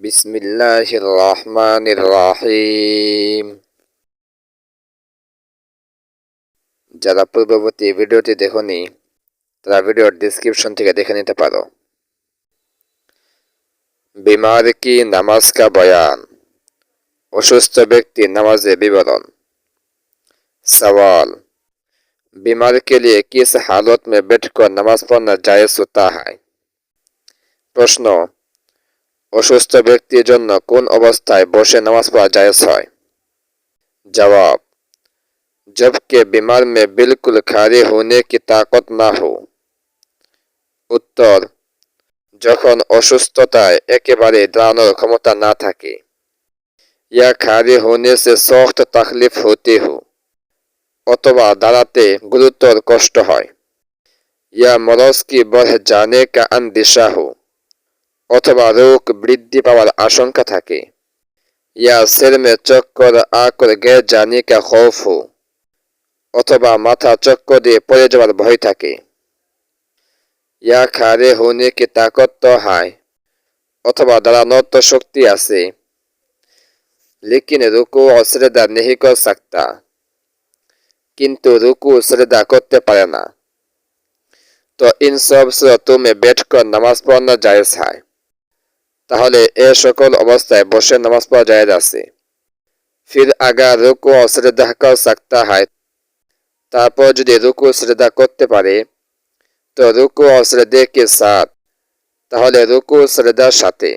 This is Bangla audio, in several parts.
বিসমিল্লাহির রহমানির রহিম যারা পূর্ববর্তী ভিডিওটি দেখনি তারা ভিডিওর ডিসক্রিপশন থেকে দেখে নিতে পারো বিমার কি নামাজ কা বয়ান অসুস্থ ব্যক্তি নামাজে বিবরণ सवाल बीमार के लिए किस हालत में बैठकर नमाज पढ़ना जायज होता है প্রশ্ন অসুস্থ ব্যক্তির জন্য কোন অবস্থায় বসে নামাজ পড়া জায়েজ হয় জবাব जबकि बीमार में बिल्कुल खड़े होने की ताकत ना हो উত্তর যখন অসুস্থতায় একেবারে দাঁড়ানোর ক্ষমতা না থাকে या खड़े होने से सख्त तकलीफ होती हो অথবা দাঁড়াতে গুরুতর কষ্ট হয় या मरज की बढ़ जाने का अंदेशा हो অথবা রোগ বৃদ্ধি পাওয়ার আশঙ্কা থাকে ইয়া सिर में चक्कर आकर गिर जाने का खौफ हो অথবা মাথা চক্কর দিয়ে পড়ে যাওয়ার ভয় থাকে ইয়া খারে হোনে কি তাকত তো হায় অথবা দাঁড়ানোর তো শক্তি আছে लेकिन रुकू और श्रद्धा नहीं कर सकता কিন্তু রুকু শ্রদ্ধা করতে পারে না তো ইন সব सूरतों में बैठकर नमाज पढ़ना जायज है তাহলে এ সকল অবস্থায় বসে নামাজ পড়া জায়েজ আছে। ফির আগা রুকু অশ্রদ্ধাকেও সাকতা হয়। তারপর যদি রুকু শ্রদ্ধা করতে পারে, তো রুকু অশ্রদ্ধেকে সাথ? তাহলে রুকু শ্রদ্ধার সাথে।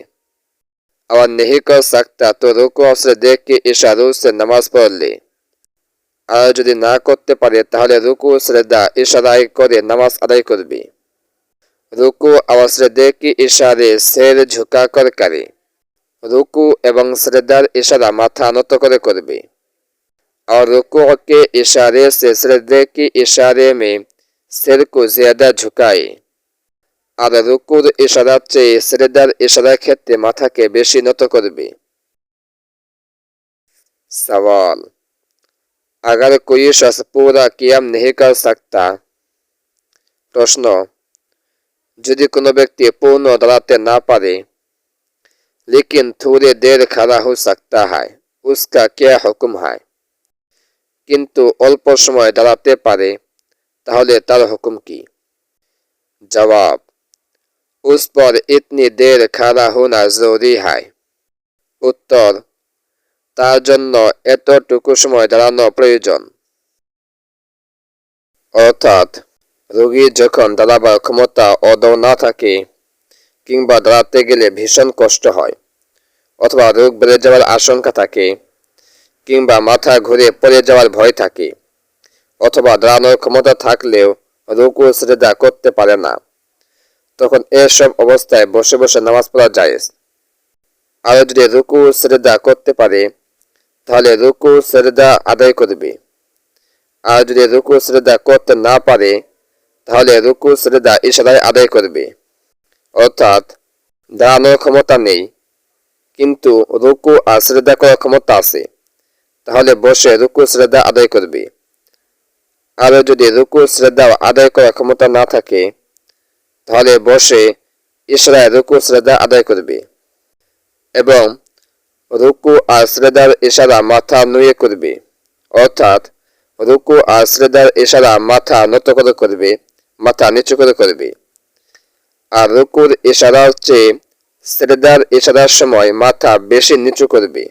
আবার নেহি কর সাকতা, তো রুকু অশ্রদ্ধেকে ইশারু সে নামাজ পড়লে? আর যদি না করতে পারে, তাহলে রুকু শ্রদ্ধা ইশারায় করে, নামাজ আদায় করবে। রুকু আওয়াজে কি ইশারে সের ঝুঁকাকর করে রুকু এবং শ্রদ্ধার ইশারা মাথা নত করে করবে और रुकू के इशारे से श्रद्धे की इशारे में सिर को ज्यादा झुकाए আর রুকুর ইশারার চেয়ে শ্রেদার ইশারার ক্ষেত্রে মাথাকে বেশি নত করবে सवाल अगर कोई शख्स पूरा कियाम नहीं कर सकता প্রশ্ন যদি কোনো ব্যক্তি পূর্ণ দাঁড়াতে না পারে लेकिन थोड़ी देर खड़ा हो सकता है उसका क्या हुक्म है কিন্তু অল্প সময় দাঁড়াতে পারে তাহলে তার হুকুম কি জবাব उस पर इतनी देर खड़ा होना जरूरी है উত্তর তার জন্য এতটুকু সময় দাঁড়ানো প্রয়োজন অর্থাৎ রোগী যখন দাঁড়াবার ক্ষমতা অদৌ না থাকে কিংবা দাঁড়াতে গেলে ভীষণ কষ্ট হয়, অথবা রোগ বেড়ে যাওয়ার আশঙ্কা থাকে, কিংবা মাথা ঘুরে পড়ে যাওয়ার ভয় থাকে, অথবা দাঁড়ানোর ক্ষমতা থাকলেও রুকু শ্রেদা করতে পারে না। তখন এসব অবস্থায় বসে বসে নামাজ পড়া যায় আর যদি রুকু শ্রেদা করতে পারে, তাহলে রুকু শ্রেদা আদায় করবে। আর যদি রুকু শ্রেদা করতে না পারে তাহলে রুকু শ্রেদা ইশারায় আদায় করবে। অর্থাৎ, দাঁড়ানোর ক্ষমতা নেই। কিন্তু রুকু আর শ্রেদা করার ক্ষমতা আছে। তাহলে বসে রুকু শ্রদ্ধা আদায় করবে। আর যদি রুকু শ্রদ্ধা আদায় করার ক্ষমতা না থাকে, তাহলে বসে ইশরায় রুকু শ্রদ্ধা আদায় করবে। এবং রুকু আর শ্রদ্ধার ইশারা মাথা নুয়ে করবে। অর্থাৎ, রুকু আর শ্রদ্ধার ইশারা মাথা নত করে করবে। মাথা নিচু করে করবে। আর রুকুর ইশারার চেয়ে শ্রদ্ধার ইশারার সময় মাথা বেশি নিচু করবে।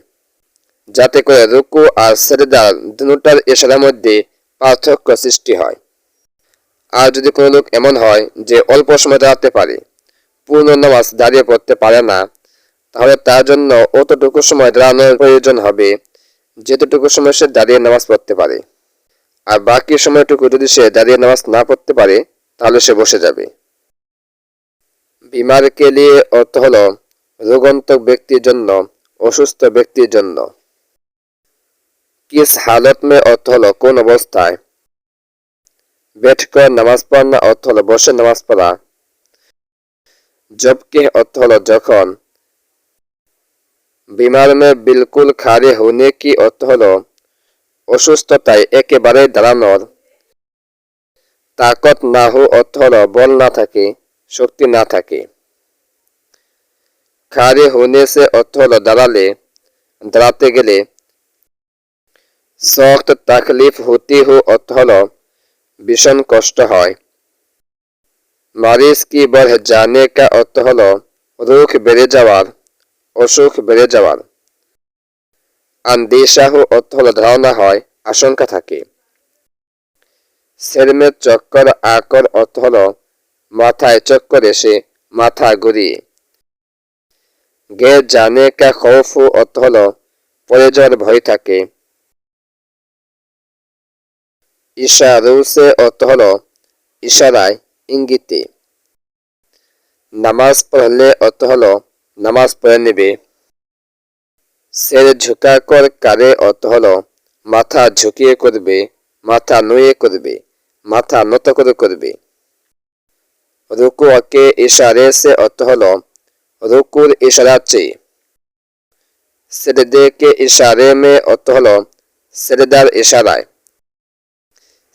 যাতে করে রুকু আর সেরেদা দুটার ইশারার মধ্যে পার্থক্য সৃষ্টি হয়। আর যদি কোনো লোক এমন হয় যে অল্প সময় দাঁড়াতে পারে, পূর্ণ নামাজ দাঁড়িয়ে পড়তে পারে না, তাহলে তার জন্য অতটুকু সময় দাঁড়ানোর প্রয়োজন হবে, যেতটুকু সময় সে দাঁড়িয়ে নামাজ পড়তে পারে। আর বাকি সময়টুকু যদি সে দাঁড়িয়ে নামাজ না পড়তে পারে তাহলে সে বসে যাবে বিমার কে লিয়ে অর্থ হল রোগন্তক ব্যক্তির জন্য অসুস্থ ব্যক্তির জন্য किस हालत में अर्थ হলো কোন অবস্থায় बैठकर नमाज पढ़ना अर्थ হলো বসে নামাজ পড়া जबकि अर्थ হলো যখন बीमार में बिल्कुल खड़े होने की अर्थ হলো অসুস্থতায় একেবারে দাঁড়ানোর তাকত না হো অর্থ বল না থাকে, শক্তি না থাকে। খারে হোনে সে অর্থ দাঁড়ালে, দাঁড়াতে গেলে। সख्त তাকলিফ হতি হু অর্থ ভীষণ কষ্ট হয়। মারিস কি বড় জানে কা অর্থ রোগ বেড়ে যাওয়ার, অসুখ বেড়ে যাওয়ার। আন্দিশাহু অর্থ হলো ধারণা হয়, আশঙ্কা থাকে। সেরমে চক্কর আকর হলো মাথায় চক্কর এসে মাথা ঘুরিয়ে গে জানে কা খৌফু অর্থ হলো পরে ভয় থাকে। ইশারুসে অর্থ হলো ইশারায় ইঙ্গিতে। নামাজ পড়লে অর্থ নামাজ পড়ে নেবে। সের ঝুঁকা কর কারে অর্থ মাথা ঝুঁকিয়ে করবে, মাথা নুয়ে করবে। মাথা নত করে করবে রুকু কে ইশারে সে অর্থ হল, রুকুর ইশারা চেয়ে। সেরদে কে ইশারে মে অর্থ হলো, সেরদার ইশারায়।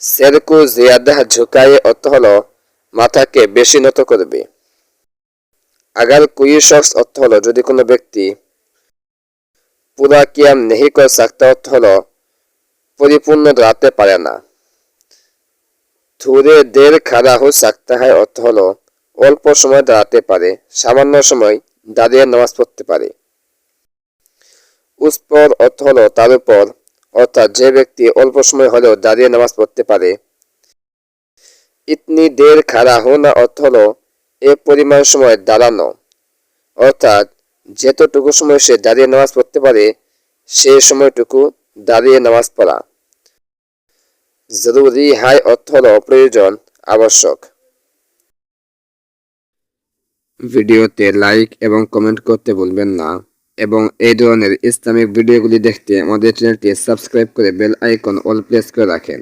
সেরকু জিয়াদাহ ঝুঁকায়ে অর্থ হল, মাথাকে বেশি নত করবে আগার কুই শখস অর্থ হল, যদি কোনো ব্যক্তি পুরা কিয়াম নেহি কর, সাকতা অর্থ হলো, পরিপূর্ণ দাঁড়াতে পারে না। থুরে দের খাড়া হো সাকতা হয় অর্থ হলো, অল্প সময় দাঁড়াতে পারে, সামান্য সময় দাঁড়িয়ে নামাজ পড়তে পারে। উস্পর অর্থ হলো তার উপর, অর্থাৎ যে ব্যক্তি অল্প সময় হলেও দাঁড়িয়ে নামাজ পড়তে পারে, ইতনি দের খাড়া হো না অর্থ হলো এ পরিমাণ সময় দাঁড়ানো। অর্থাৎ যেতটুকু সময় সে দাঁড়িয়ে নামাজ পড়তে পারে, সে সময়টুকু দাঁড়িয়ে নামাজ পড়া। জরুরি হাই অর্থ হল প্রয়োজন, আবশ্যক। ভিডিওতে লাইক এবং কমেন্ট করতে ভুলবেন না এবং এই ধরনের ইসলামিক ভিডিওগুলি দেখতে আমাদের চ্যানেলটি সাবস্ক্রাইব করে বেল আইকন অল প্রেস করে রাখেন।